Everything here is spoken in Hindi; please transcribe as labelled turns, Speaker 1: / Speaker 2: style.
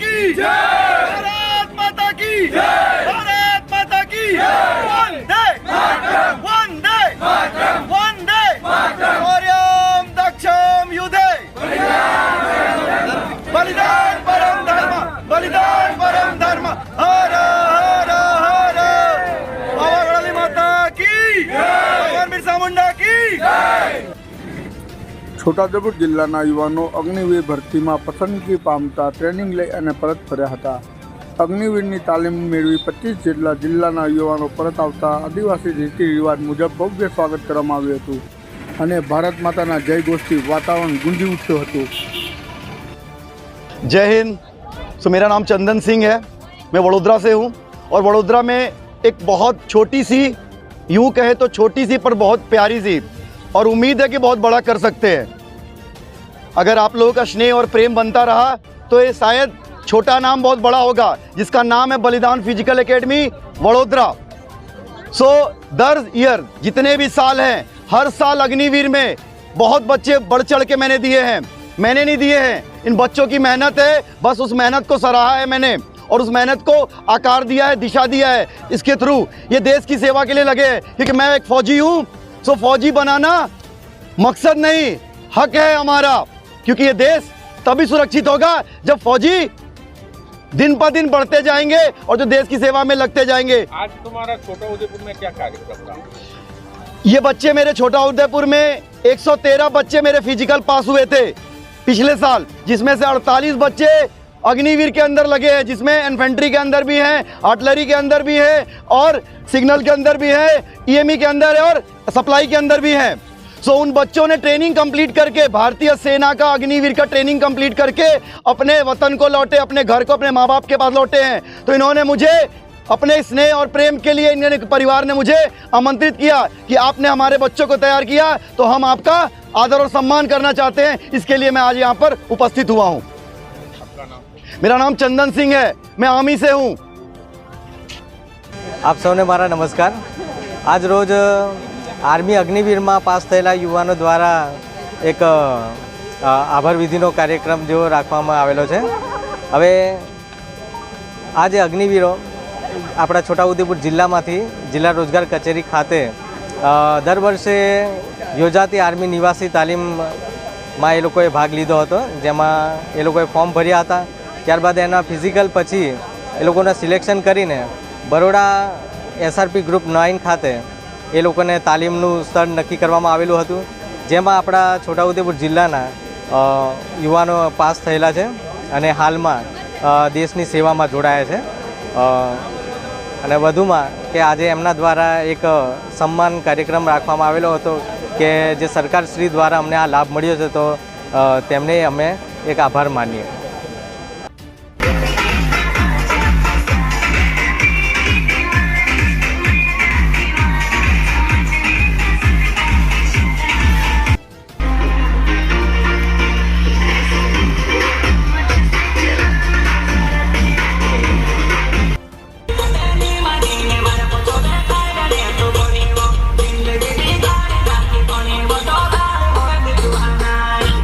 Speaker 1: Yeah!
Speaker 2: છોટાઉદેપુર જિલ્લાના યુવાનો અગ્નિવીર ભરતીમાં પસંદગી પામતા ટ્રેનિંગ લઈ અને પરત ફર્યા હતા અગ્નિવીરની તાલીમ મેળવી પચીસ જેટલા જિલ્લાના યુવાનો પરત આવતા આદિવાસી રીતિ રિવાજ મુજબ ભવ્ય સ્વાગત કરવામાં આવ્યું હતું અને ભારત માતાના જય ઘોષથી વાતાવરણ ગુંજી ઉઠ્યું હતું
Speaker 3: जय हिंद सो मेरा नाम चंदन सिंह है मैं वडोदरा से हूँ और वडोदरा में एक बहुत छोटी सी यूं कहे तो छोटी सी पर बहुत प्यारी सी और उम्मीद है कि बहुत बड़ा कर सकते हैं अगर आप लोगों का स्नेह और प्रेम बनता रहा तो ये शायद छोटा नाम बहुत बड़ा होगा, जिसका नाम है Balidan physical academy, Vadodara. So दर ईयर जितने भी साल हैं, हर साल अग्निवीर में बहुत बच्चे बढ़ चढ़ के मैंने दिए हैं। मैंने नहीं दिए हैं। इन बच्चों की मेहनत है, बस उस मेहनत को सराहा है मैंने, और उस मेहनत को आकार दिया है, दिशा दिया है, इसके थ्रू। ये देश की सेवा के लिए लगे हैं, क्योंकि मैं एक फौजी हूँ। सो फौजी बनाना मकसद नहीं, हक है हमारा। क्योंकि ये देश तभी सुरक्षित होगा जब फौजी दिन पर दिन बढ़ते जाएँगे और जो देश की सेवा में लगते जाएँगे।
Speaker 4: आज तुम्हारा छोटा उदयपुर में क्या कार्यक्रम
Speaker 3: ये बच्चे मेरे छोटा उदयपुर में 113 बच्चे मेरे फ़िज़िकल पास हुए थे पिछले साल जिसमें से 48 बच्चे अग्निवीर के अंदर लगे हैं जिसमें इन्फेंट्री के अंदर भी हैं आर्टलरी के अंदर भी है और सिग्नल के अंदर भी है ईएमई के अंदर है और सप्लाई के अंदर भी है। सो उन बच्चों ने ट्रेनिंग कंप्लीट करके, भारतीय सेना का अग्निवीर का ट्रेनिंग कंप्लीट करके, अपने वतन को लौटे, अपने घर को, अपने माँ बाप के पास लौटे हैं। तो इन्होंने मुझे, अपने स्नेह और प्रेम के लिए इन्होंने, परिवार ने मुझे आमंत्रित किया कि आपने हमारे बच्चों को तैयार किया। तो हम आपका आदर और सम्मान करना चाहते हैं। इसके लिए मैं आज यहाँ पर उपस्थित हुआ हूँ। मेरा नाम चंदन सिंह है। मैं आमी से हूँ।
Speaker 5: आप सबने मारा नमस्कार। आज रोज આર્મી અગ્નિવીરમાં પાસ થયેલા યુવાનો દ્વારા એક આભાર વિધિનો કાર્યક્રમ જેવો રાખવામાં આવેલો છે. હવે આ જે અગ્નિવીરો આપણા છોટાઉદેપુર જિલ્લામાંથી જિલ્લા રોજગાર કચેરી ખાતે દર વર્ષે યોજાતી આર્મી નિવાસી તાલીમમાં એ લોકોએ ભાગ લીધો હતો, જેમાં એ લોકોએ ફોર્મ ભર્યા હતા. ત્યારબાદ એના ફિઝિકલ પછી એ લોકોના સિલેક્શન કરીને બરોડા એસઆરપી ગ્રુપ નાઇન ખાતે એ લોકોને તાલીમનું સ્તર નક્કી કરવામાં આવેલું હતું. જેમાં આપણા છોટાઉદેપુર જિલ્લાના યુવાનો પાસ થયેલા છે અને હાલમાં દેશની સેવામાં જોડાયા છે. અને વધુમાં કે આજે એમના દ્વારા એક સન્માન કાર્યક્રમ રાખવામાં આવેલો હતો કે જે સરકારશ્રી દ્વારા અમને આ લાભ મળ્યો છે તો તેમને અમે એક આભાર માનીએ.